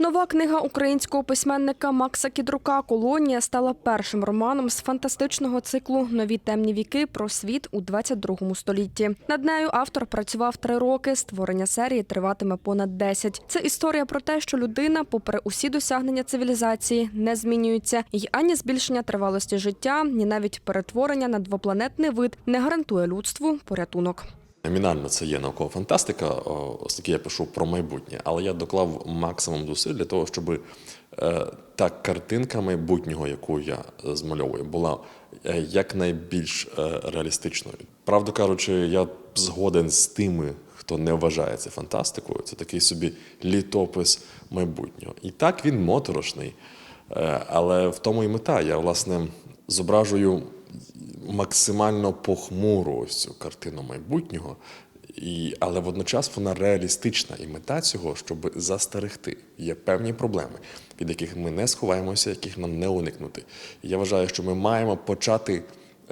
Нова книга українського письменника Макса Кідрука Колонія стала першим романом з фантастичного циклу Нові темні віки про світ у 22 столітті. Над нею автор працював три роки. Створення серії триватиме понад 10. Це історія про те, що людина, попри усі досягнення цивілізації, не змінюється, і ані збільшення тривалості життя, ні навіть перетворення на двопланетний вид не гарантує людству порятунок. Номінально це є наукова фантастика, оскільки я пишу про майбутнє, але я доклав максимум зусиль для того, щоб е, та картинка майбутнього, яку я е, змальовую, була е, якнайбільш реалістичною. Правду кажучи, я згоден з тими, хто не вважає це фантастикою. Це такий собі літопис майбутнього. І так він моторошний, але в тому і мета. Я, власне, зображую максимально похмуру ось цю картину майбутнього, і, але водночас вона реалістична. І мета цього, щоб застерегти. Є певні проблеми, від яких ми не сховаємося, яких нам не уникнути. І я вважаю, що ми маємо почати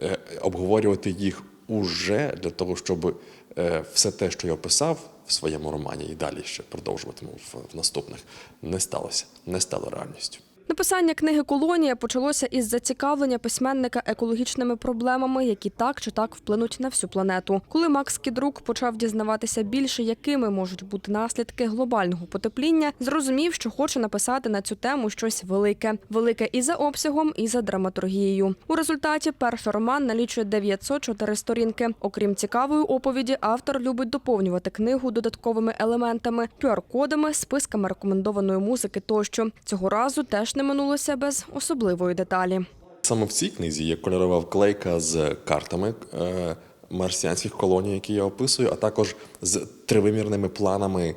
е, обговорювати їх уже для того, щоб е, все те, що я описав в своєму романі, і далі ще продовжуватиму в, в наступних, не сталося, не стало реальністю. Написання книги Колонія почалося із зацікавлення письменника екологічними проблемами, які так чи так вплинуть на всю планету. Коли Макс Кідрук почав дізнаватися більше, якими можуть бути наслідки глобального потепління, зрозумів, що хоче написати на цю тему щось велике, велике і за обсягом, і за драматургією. У результаті перший роман налічує 904 сторінки. Окрім цікавої оповіді, автор любить доповнювати книгу додатковими елементами, QR-кодами, списками рекомендованої музики тощо. Цього разу теж не минулося без особливої деталі. Саме в цій книзі є кольорова вклейка з картами е, марсіанських колоній, які я описую, а також з тривимірними планами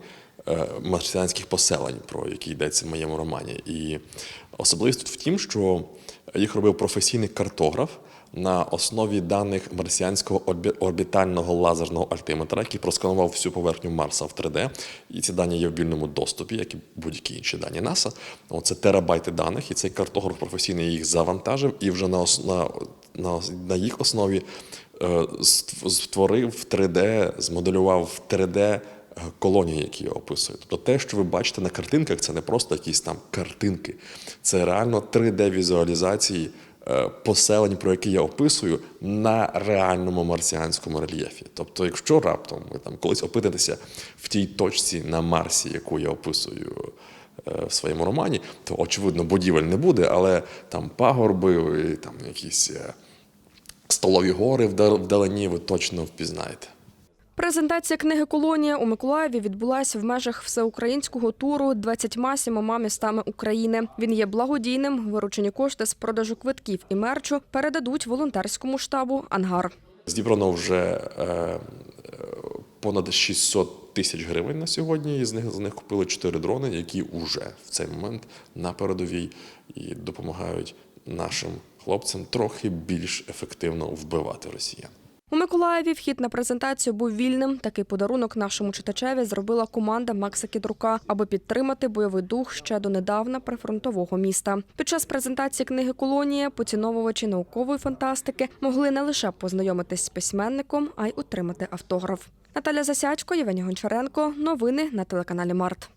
е, марсіанських поселень, про які йдеться в моєму романі. І особливість тут в тім, що їх робив професійний картограф на основі даних марсіанського орбітального лазерного альтиметра, який просканував всю поверхню Марса в 3D. І ці дані є в вільному доступі, як і будь-які інші дані НАСА. Це терабайти даних, і цей картограф професійний їх завантажив і вже на, на, на, на їх основі е, створив 3D, змоделював 3D колонії, які я описую. Тобто те, що ви бачите на картинках, це не просто якісь там картинки, це реально 3D-візуалізації е, поселень, про які я описую, на реальному марсіанському рельєфі. Тобто, якщо раптом ви там колись опинитеся в тій точці на Марсі, яку я описую е, в своєму романі, то очевидно будівель не буде, але там пагорби, там якісь е, столові гори вда- вдалині ви точно впізнаєте. Презентація книги Колонія у Миколаєві відбулася в межах всеукраїнського туру 27 містами України. Він є благодійним. Виручені кошти з продажу квитків і мерчу передадуть волонтерському штабу Ангар. Зібрано вже е, понад 600 тисяч гривень на сьогодні. І з них з них купили 4 дрони, які вже в цей момент на передовій і допомагають нашим хлопцям трохи більш ефективно вбивати росіян. У Миколаєві вхід на презентацію був вільним. Такий подарунок нашому читачеві зробила команда Макса Кідрука, аби підтримати бойовий дух ще донедавна прифронтового міста. Під час презентації книги Колонія поціновувачі наукової фантастики могли не лише познайомитись з письменником, а й отримати автограф. Наталя Засядько, Євгеній Гончаренко. Новини на телеканалі Март.